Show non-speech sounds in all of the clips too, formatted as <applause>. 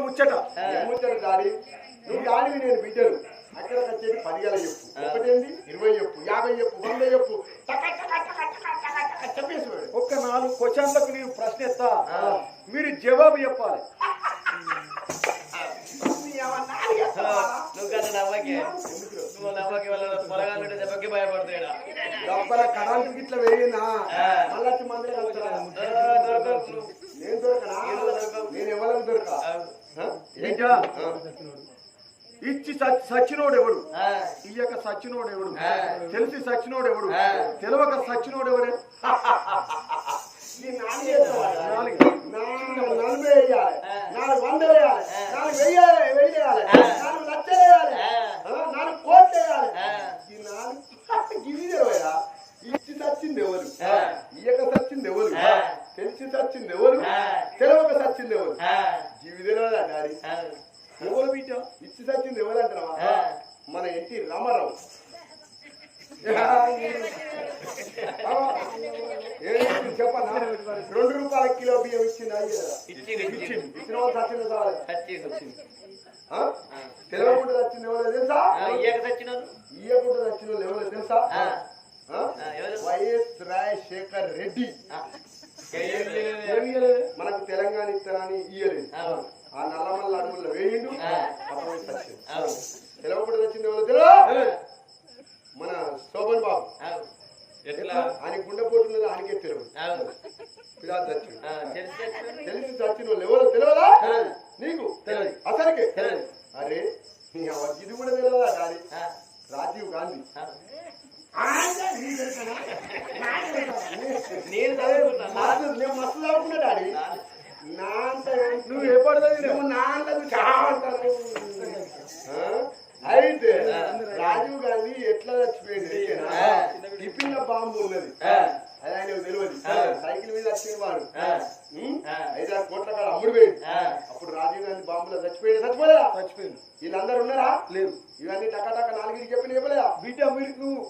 ముచ్చట. ఏముంటారు డాడీ నువ్వు డాడీవి నేను బిడ్డను. అక్కడ వచ్చేది పదివేల చెప్పు. ఒకటేంది? ఇరవై చెప్పు. యాభై చెప్పు. వంద చెప్పు. టక టక టక టక టక టక చెప్పేసి. ఒక్క నాలుగు క్వశ్చన్లకు నేను ప్రశ్న ఎత్తా మీరు జవాబు చెప్పాలి? నువ్వు కదా నవ్వకే. నువ్వు నవ్వకి దెబ్బకి భయపడతాడా వేయినా. మళ్ళీ. నేను దొరకనా? నేను ఎవరికి దొరక? ఏంటా. ఇచ్చి సచ్- సచ్చినోడు ఎవడు ఇయ్యక సచ్చినోడు ఎవడు. తెలిసి సచ్చినోడు ఎవడు. తెలవక సచ్చినోడు ఎవడే? <laughs> నాలుగు. నలభై వేయాలి. నాలుగు వందలు వేయాలి. నాలుగు వెయ్యి వెయ్యి వేయాలి నాలుగు లక్షలు వేయాలి. ఆ, నాలుగు కోట్లు వేయాలి. ఈ నాలుగు <laughs> గివి తెలవయా ఇచ్చి చచ్చింది ఎవరు. ఇయ్యక చచ్చింది ఎవరు. తెలిసి చచ్చింది ఎవరు ఆ. తెలవక చచ్చింది ఎవరు ఆ, జీవి ఆ, ఎవరు బిడ్డ ఇచ్చి చచ్చింది ఎవరు అంటున్నావా ఆ. మన ఎన్టీ రామారావు. రెండు రూపాయల కిలో బియ్యం ఇచ్చిందా. ఇచ్చిన వాళ్ళు? తెలియకుండా చచ్చింది ఎవరో తెలుసా? ఇయ్యకుండా వాళ్ళు ఎవరో? వైఎస్ రాజశేఖర్ రెడ్డి? మనకు తెలంగాణ ఇస్తానని ఇయ్యలేదు. ఆ నల్లమల్ల అడుగుల్లో వేయిండు ఆ. అప్పుడు చచ్చింది అవును. తెలవకుండా చచ్చింది ఎవరో మన శోభన్ బాబు. ఆయన గుండెపోటు ఉన్నది ఆయనకే తెలియదు చచ్చిండు. ఆ, తెలిసి చచ్చిన వాళ్ళు ఎవరో తెలియదా. నీకు? తెలియదు. అసలుకే. అరే ఇది కూడా తెలియదా డాడీ రాజీవ్ గాంధీ? నేను నేను మస్తు చదువుకున్నా డాడీ. నువ్వు? అయితే రాజీవ్ గాంధీ ఎట్లా చచ్చిపోయింది. టిఫిన్లో బాంబు ఉన్నది. అది ఆయన తెలియదు. సైకిల్ మీద వచ్చింది వాడు. ఐదారు కోట్ల కాడ అమ్ముడు పోయింది. అప్పుడు రాజీవ్ గాంధీ బాంబులో చచ్చిపోయింది చచ్చిపోలేదా? చచ్చిపోయింది వీళ్ళందరూ ఉన్నారా? లేదు ఇవన్నీ టక టక చెప్పిన చెప్పలేదా? బిడ్డ మీరు నువ్వు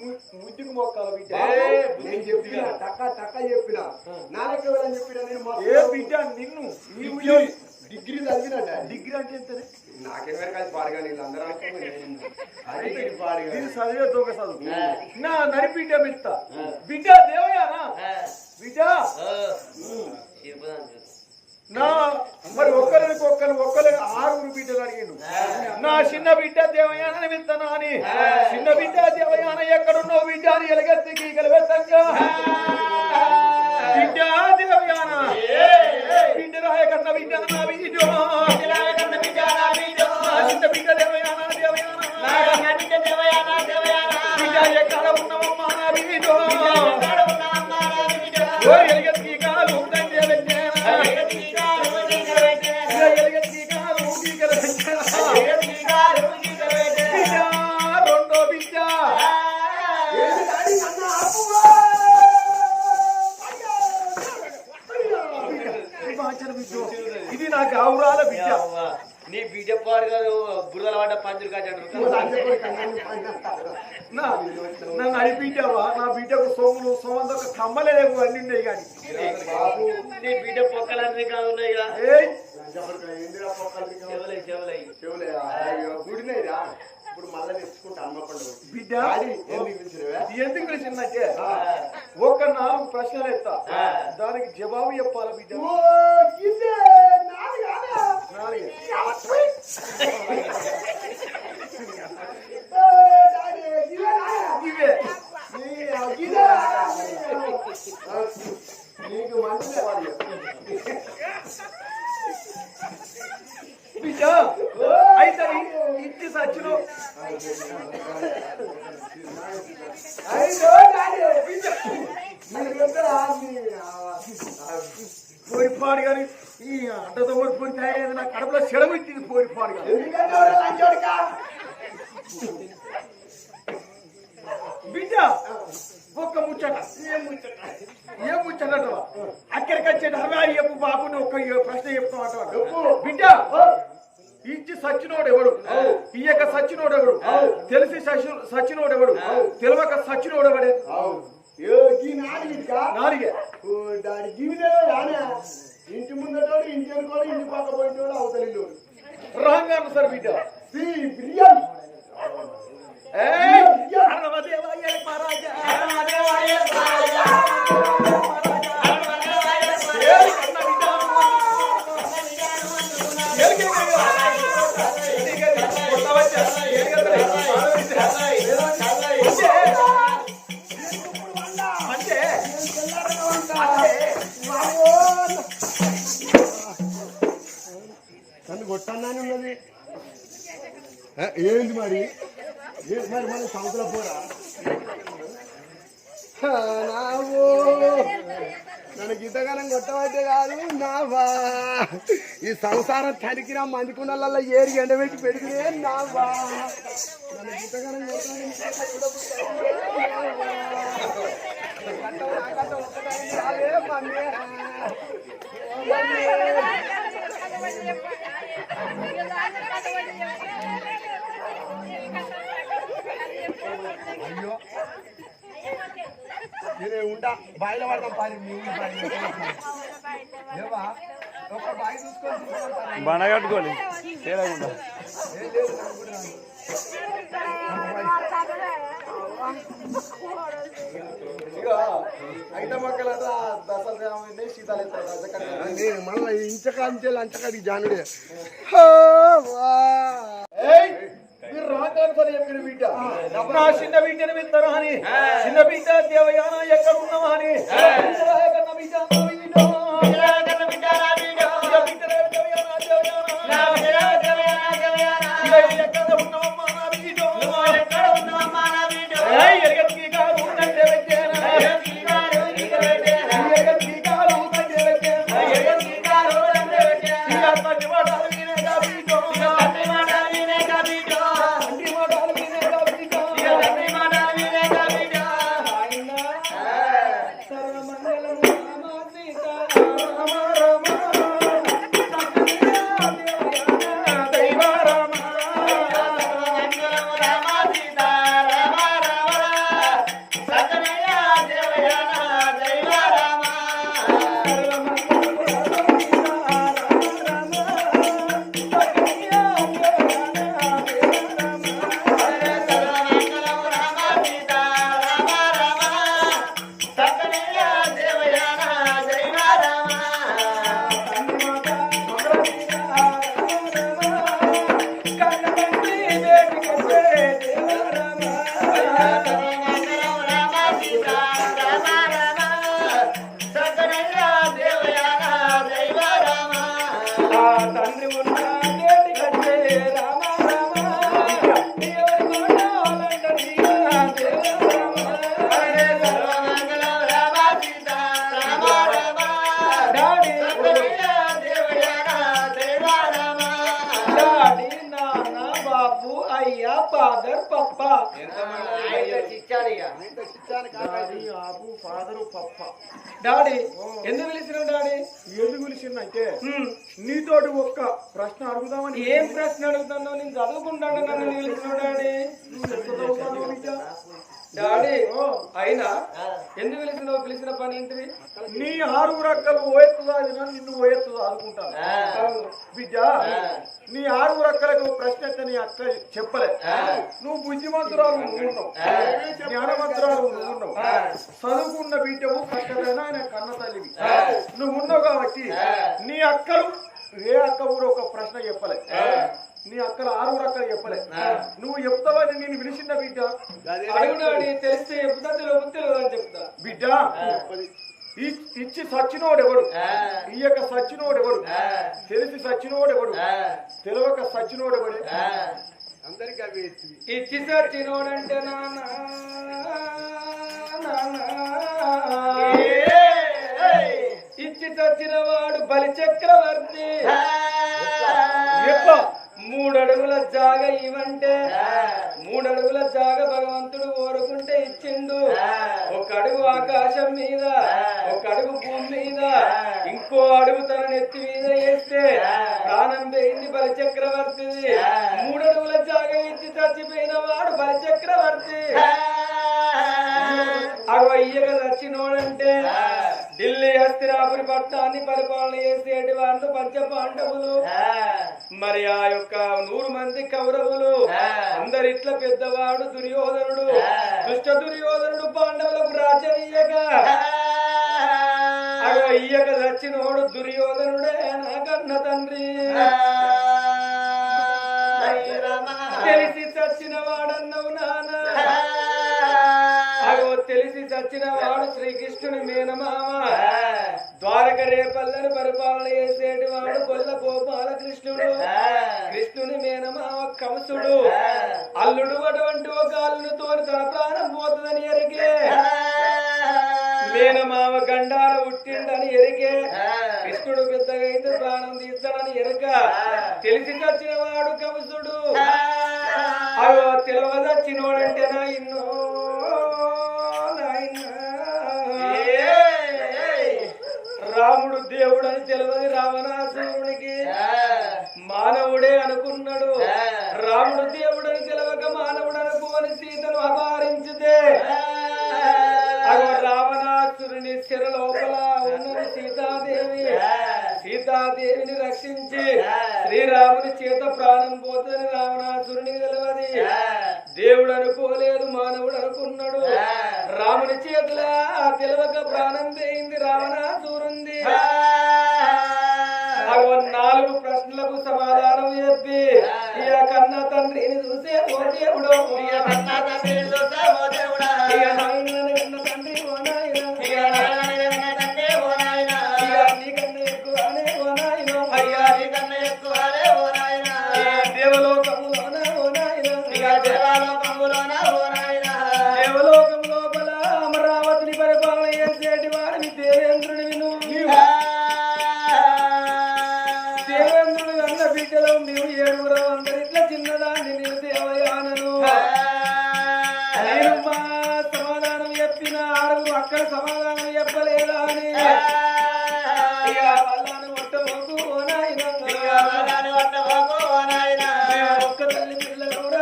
ము- ముద్దుకు మొక్కాల బిడ్డ. నేను టక్క టక్క చెప్పిన నాలుగు వెళ్ళని చెప్పిన నేను మస్తు ఏ బిడ్డ నిన్ను నీ డిగ్రీ డిగ్రీ చదివిన పాడుగా చదివే చదువు. నా నడి బిడ్డ మిత్త బిడ్డ దేవయానా. నా మరి ఒక్కరికి ఒక్కరు ఒక్కరు ఆరుగురు బిడ్డలు అడిగిండు. నా చిన్న బిడ్డ దేవయాన విత్తనా అని చిన్న బిడ్డ దేవయాన ఎక్కడున్నావు బిడ్డ అని ఎలగెత్తి గీకలు పెట్టంగా బిడ్డ దేవయాన దేవయాన బిడ్డ ఎక్కడ ఇప్పుడు మళ్ళా తెచ్చుకుంటా అమ్మకుండా పోయి. బిడ్డ డాడీ ఎందుకు పిలిచిందంటే. ఒక్క నాలుగు ప్రశ్నలు ఎత్తా. దానికి జవాబు చెప్పాలి బిడ్డ? నాలుగే. ఏ, డాడీ, గిదే నాదా? ఇవే నీ, ఆ, గిదే. ఆ, నీకు మంచిదే వాడు. బిడ్డ అయితే ఇచ్చి సచ్చును అయ్యో, డాడీ, బిడ్డ. మీరు చెప్తారా? మీ, ఆ, పోరిపాడు కానీ ఈ అంటతో పోయి తయారైంది నా కడుపులో సెలవిచ్చింది పోరిపాడు కానీ లంచోడుకా? బిడ్డ ఒక్క ముచ్చట. ఏం ముచ్చట? ఏం ముచ్చటవా అక్కడికి వచ్చేట హవా చెప్పు బాబుని ఒక్క ప్రశ్న చెప్తామంటాడు. బిడ్డ ఇచ్చి సచ్చినోడు ఎవడు? ఇయ్యక సచ్చినోడు ఎవడు? తెలిసి సచ్చి- సచ్చినోడు ఎవడు? తెలియక సచ్చినోడు ఎవడే? నాలుగు డాడీ, గివిదే రానా? ఇంటి ముందటోడు ఇంటి అనుకోడు ఇంటి పక్క పోయినోడు అవతలి రాంగ్ ఆన్సర్ బిడ్డ. బిర్యానీ! మరి. ఏ- మరి మన సంవత్సరం పోరా? నావో నన్ను గీతగానం కొట్టబట్టే కాదు నావా. ఈ సంసారం తడికిన మందికుండలలో ఏరి ఎండబెట్టి పెడితే నావా. నన్ను గీతగానం అయ్యో. నేనే ఉంటా బాయిలో పడదాం పారి మీ ఊరి బాయిలో. ఏవా? ఒక బాయి చూసుకొని. బండ కట్టుకోవాలి. నేను మళ్ళీ ఇంచకాంచెలు అంచకాడికి జానుడే ఏయ్ మీరు రాంగ్ ఆన్సర్ చెప్పిన బిడ్డ నా చిన్న బిడ్డని విత్తరా అని చిన్న బిడ్డ దేవయాన ఎక్కడ ఉన్నావా అని బాబు అయ్యా ఫాదర్ పప్ప. డాడీ ఆబు ఫాదరు పప్ప. డాడీ ఎందుకు పిలిచినావు డాడీ? ఎందుకు పిలిచిందంటే నీతోటి ఒక్క ప్రశ్న అడుగుదామని ఏం ప్రశ్న అడుగుతున్నావు? నేను చదువుకుంటాను నన్ను పిలిచినావు డాడీ. డాడీ అయినా ఎందుకు పిలిచినావు? పిలిచిన పని ఏంటిది? నీ ఆరుగురు అక్కలు ఓయెత్తు దాదినా నిన్ను ఓయెత్తు దాదుకుంటాను బిడ్డ నీ ఆరుగురు అక్కలకు ప్రశ్న అయితే నీ అక్క చెప్పలే. నువ్వు బుద్ధిమంతురాలు నువ్వు ఉన్నావు. జ్ఞానవంతురాలు నువ్వు ఉన్నావు. చదువుకున్న బిడ్డవు కట్టదైనా ఆయన కన్న తల్లివి. నువ్వు ఉన్నావు కాబట్టి నీ అక్కలు ఏ అక్క కూడా ఒక ప్రశ్న చెప్పలే నీ అక్కలు ఆరుగురు అక్కలు చెప్పలే నువ్వు చెప్తావని నేను విలిచిన బిడ్డ అడుగునాడి తెలిస్తే చెప్తా తెలియదు తెలియదు అని చెప్తా బిడ్డ ఇ- ఇచ్చి సచ్చినోడు ఎవడు ఇయ్యక సచ్చినోడు ఎవడు తెలిసి సచ్చినోడు ఎవడు తెలియక సచ్చినోడు ఎవడు అందరికీ అవి ఎత్తి. ఇచ్చి సచ్చినోడంటే నాన్న. ఇచ్చి చచ్చిన వాడు బలి చక్రవర్తి. ఎట్లా? మూడు అడుగుల జాగ ఇవంటే మూడు అడుగుల జాగ భగవంతుడు కోరుకుంటే ఇచ్చిండు. ఒక అడుగు ఆకాశం మీద ఒక అడుగు భూమి మీద ఇంకో అడుగు తన నెత్తి కన్న తండ్రి. తెలిసి చచ్చిన వాడన్నావు నాన్న. అగో తెలిసి చచ్చిన వాడు శ్రీకృష్ణుని మేనమామ. ద్వారక రేపల్లని పరిపాలన చేసేటి వాడు కొల్ల గోపాల కృష్ణుడు కృష్ణుని మేనమామ కంసుడు. అల్లుడు అటువంటి ఒక అల్లుని తోని తన ప్రాణం పోతుందని ఎరిగే మేనమామ గండాల ఉట్టిండని ఎరిగే కృష్ణుడు పెద్ద ఎరక తెలిసి చచ్చిన వాడు కంసుడు అగో తెలియదచ్చినోడంటే నా ఇన్నో? రాముడు దేవుడని తెలియదు చెప్పి ఇక కన్నా తండ్రిని చూసే ఓ దేవుడు చూసే ఓ దేవుడా. సమాధానం చెప్పలేదా అని ఒక్క తల్లి పిల్లలు కూడా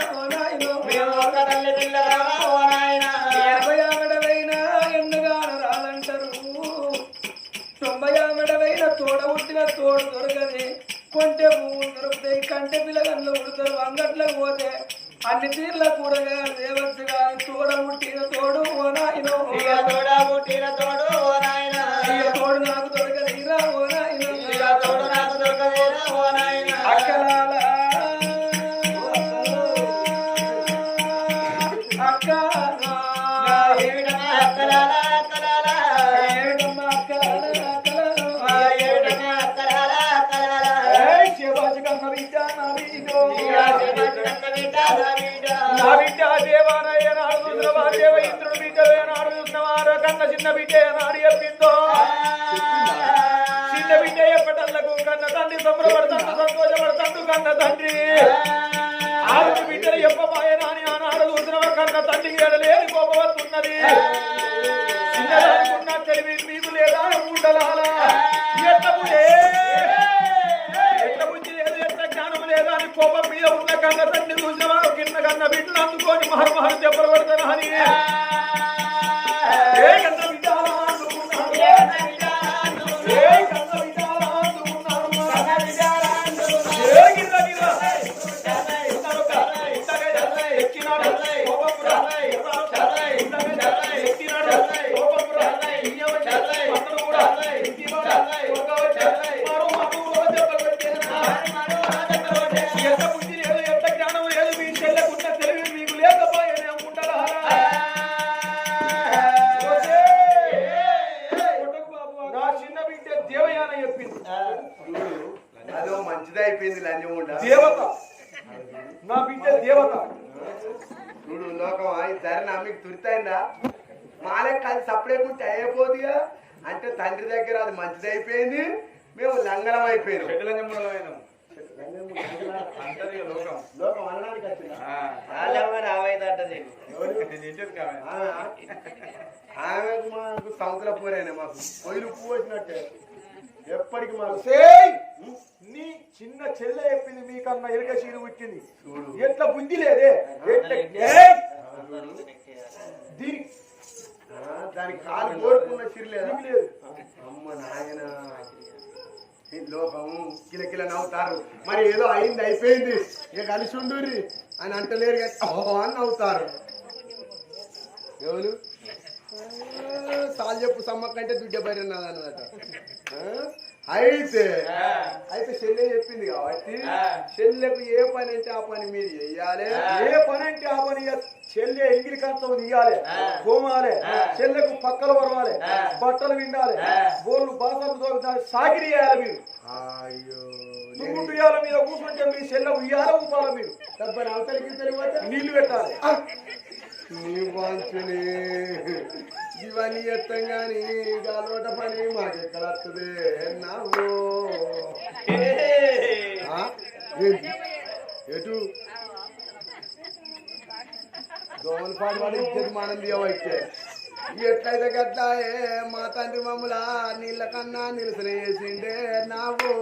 రాలంటారు. తొంభై ఆవిడవైన తోడ దొరకది. కొంటె పువ్వులు దొరుకుతాయి కంటె పిల్లగంలో ఉడతారు అంగట్లకు పోతే అన్ని తీర్ల కూరగాయలు దేవచ్చు కానీ తోడ ఉట్టిన తోడు ఓ నాయనో. తోడు నాకు దొరకదు ఇరా ఓ నాయన. అక్కలాల. అక్క. ఏమిటమ్మా అక్కలాల అక్కలాల? ఏయ్ శివాజీ కన్న బిడ్డ. నా బిడ్డో. నా దేవ ఇంద్రుడు బిడ్డ నాడు చూసినవా కన్న చిన్న బిడ్డ నాడి చెప్పిందో? చిన్న బిడ్డ ఎప్పటల్లకు కన్న తండ్రి సంబరపడతాడు సంతోషపడతాడు కన్న తండ్రి. ఆరు బిడ్డలు ఎప్పమాయ నాని ఆనాడు చూసిన కన్న తండ్రికి ఎడలేని కోపవస్తున్నది చిన్నదానికి తెలివి మీకు లేదా? ఉండలాలా ఎట్టబుడే ఎట్ల బుద్ధి లేదు ఎట్ల జ్ఞానం లేదా అని కోపం మీద ఉన్న కన్న తండ్రి చూసిన కింద కన్న బిడ్డలు అందుకొని మహర్ మహర్ దెబ్బలు పడతాను అని? చూడు లోకం ఈ ధర మీకు తురితైందా మాలెక్క అది సపరేట్ అయిపోతుందిగా అంటే తండ్రి దగ్గర అది మంచిది అయిపోయింది మేము లంగలం అయిపోయినాం. లోకం. అనడానికి వచ్చిందా? ఆమె మాకు సముద్ర పూరైన మాకు. పొయ్యిలు పువ్వు వచ్చినట్టే. ఎప్పటికి మాకు. సేయ్! నీ చిన్న చెల్లె చెప్పింది మీకన్నా ఎరక చీరు పుట్టింది. చూడు. ఎట్లా బుద్ధి లేదే? ఎట్లా దానికి కాలు కోరుకున్న చిరులేదు అమ్మ నాయన. ఈ లోకం కిలకిల నవ్వుతారు. మరి ఏదో అయింది అయిపోయింది. ఇక కలిసి ఉండుర్రి అని అంటలేరు కానీ ఓహో అని నవ్వుతారు. ఎవరు? <laughs> సాల్ చెప్పు సమ్మ కంటే దుడ్డ బరి అన్నదట అయితే అయితే చెల్లె చెప్పింది కాబట్టి చెల్లెకు ఏ పని అంటే ఆ పని మీరు చెయ్యాలి ఏ పని అంటే ఆ పని చెల్లె ఎంగిలి కంచం తీయాలి గోమాలి చెల్లెకు పక్కలు పరవాలి బట్టలు విండాలి బోళ్ళు బాసలు సాకిరి చేయాలి మీరు. అయ్యో మీద కూర్చుంటే మీ చెల్లె ఉయ్యాల ఊపాలి మీరు. డబ్బని అవతలికి నీళ్ళు పెట్టాలి. నీ ఇవన్నీ ఎత్తం గాని గాలోట పని మాకెక్కడ వస్తుంది నావు? ఎటు? దోమలు పాడి వాడి ఇచ్చేది మనం తీయవైతే ఎట్లయితే గట్లా ఏ మా తండ్రి మమ్మల నీళ్ళ కన్నా నిలసన చేసిండే నావు.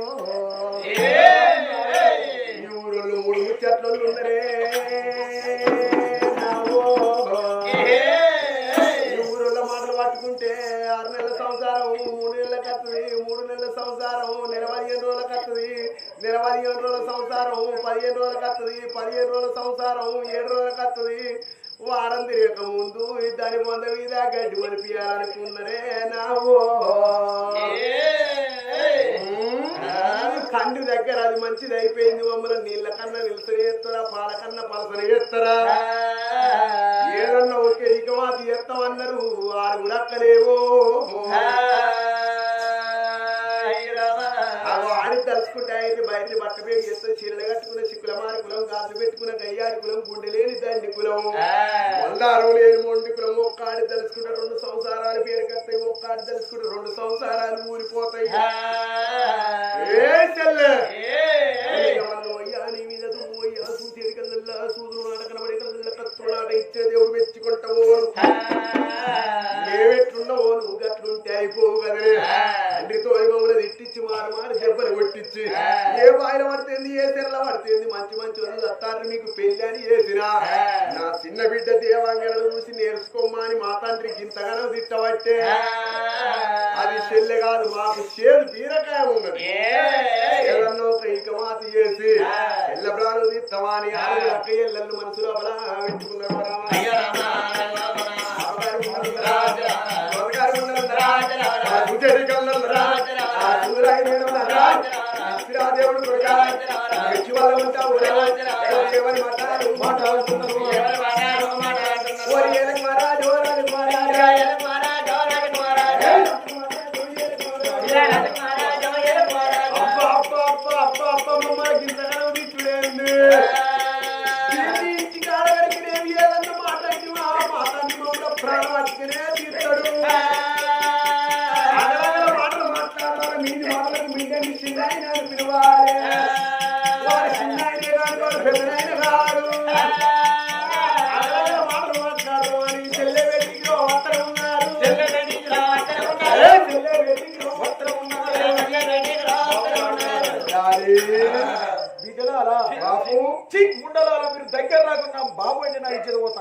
సంసారం ఏడు రోజులకు వస్తుంది. వారం తిరగక ముందు దాని పొంద మీద గడ్డి మనిపించాలనుకున్నరే నావో. కండు దగ్గర అది మంచిది అయిపోయింది. మమ్మల్ని నీళ్ళ కన్నా నిలసన చేస్తారా పాల కన్నా పలసన చేస్తారా? ఏదన్నా ఒకే ఇకమాతి చేస్తామన్నారు. ఆరుగురు అక్కలేవో. అని చేసినా నా చిన్న బిడ్డ దేవాంగనలు చూసి నేర్చుకోమ్మా అని మా తండ్రికి ఇంతగానో తిట్టబట్టే. అది చెల్లె కాదు మాకు చేదు బీరకాయ ఉన్నది. ఏదన్నా ఒక ఇక మాత చేసి ఎల్ల ప్రాణులు తీస్తామా అని ఆరు అక్క ఎల్లెళ్ళు మనసులో బలా పెట్టుకున్నారు ఆ సూరాయి నీడలో ఆ శ్రీరాదేవుడు కొడుకా. మెచ్చి వాళ్ళ ఉంటావు ఎవరి మాట్లాడు మాట్లాడుతున్నావు మహారాజు ఏలకి మహారాజు, ఓరాలి మహారాజు.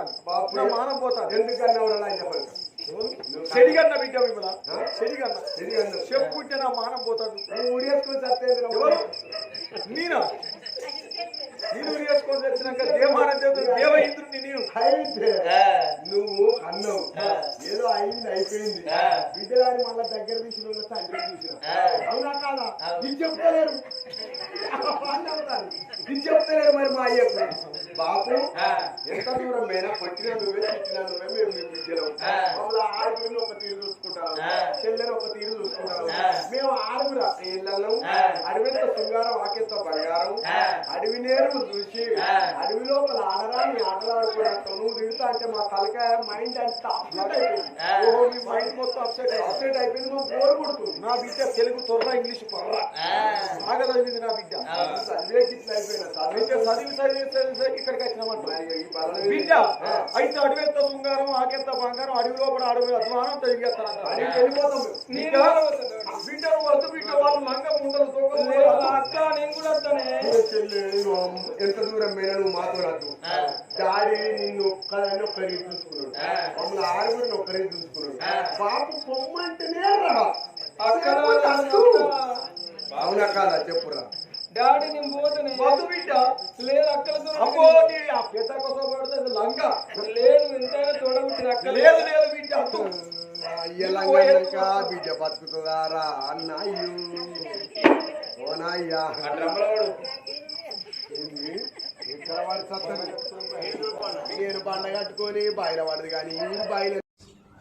పోతాను బాపు నా మానం పోతాను ఎందుకన్నా ఎవరన్నా ఆయన చెప్పండి. చెడిగన్న బిడ్డ మిమ్మల్ని చెడిగన్న. ఎందుకన్నా చెప్పుకుంటే నా మానం పోతాడు. నువ్వు ఉడేసుకుని సత్యేంద్ర ఎవరు? నేనా? నేను వేసుకొని తెచ్చినాక దేవాన దేవ ఇంద్రుడిని నేను. అయితే నువ్వు అన్నావు ఏదో అయింది అయిపోయింది. బిడ్డలాని మళ్ళా దగ్గర తీసిన వాళ్ళ తండ్రి చూసిన అవునా కాదా? ఇది చెప్తలేరు. ఇది చెప్తలేరు మరి మా అయ్యకు. బాపు ఎంత దూరం మేనా కొట్టినా నువ్వే తిట్టినా నువ్వే మేము మేము బిడ్డలం. మమ్మల్ని ఆరుగురిని ఒక తీరు చూసుకుంటారు. చెల్లెని ఒక తీరు చూసుకుంటారు. మేము ఆరుగురు ఇళ్ళను అడవిలో శృంగారం ఆకెంత బంగారం అడవి నేరు చూసి అడవి లోపల ఆడరా నీ ఆటలాడుకున్నట్టు నువ్వు తిడతా అంటే మా తలకాయ మైండ్ అంతా అప్సెట్ అయిపోయింది. ఓహో మీ మైండ్ మొత్తం అప్సెట్ అప్సెట్ అయిపోయింది. మా బోర్ కొడుతుంది. నా బిడ్డ తెలుగు తొర్ర ఇంగ్లీష్ పర్ర. బాగా చదివింది నా బిడ్డ. చదివే అయితే అడివేత్త బంగారం ఆకేత్త బంగారం అడవిలో కూడా అడవి అధ్వానం తెలియజేస్తానంట ఎంత దూరం మేనలు మాతో నాకు డాడీ నిన్ను ఒక్కదాన్ని ఒక్కరికి చూసుకున్నాడు. మమ్మల్ని ఆరుగురిని ఒక్కరికి చూసుకున్నాడు. బాబు పొమ్మంటేనే రా. అవునా కాదా? చెప్పురా. డాడీ నిన్ను పోతున్నాను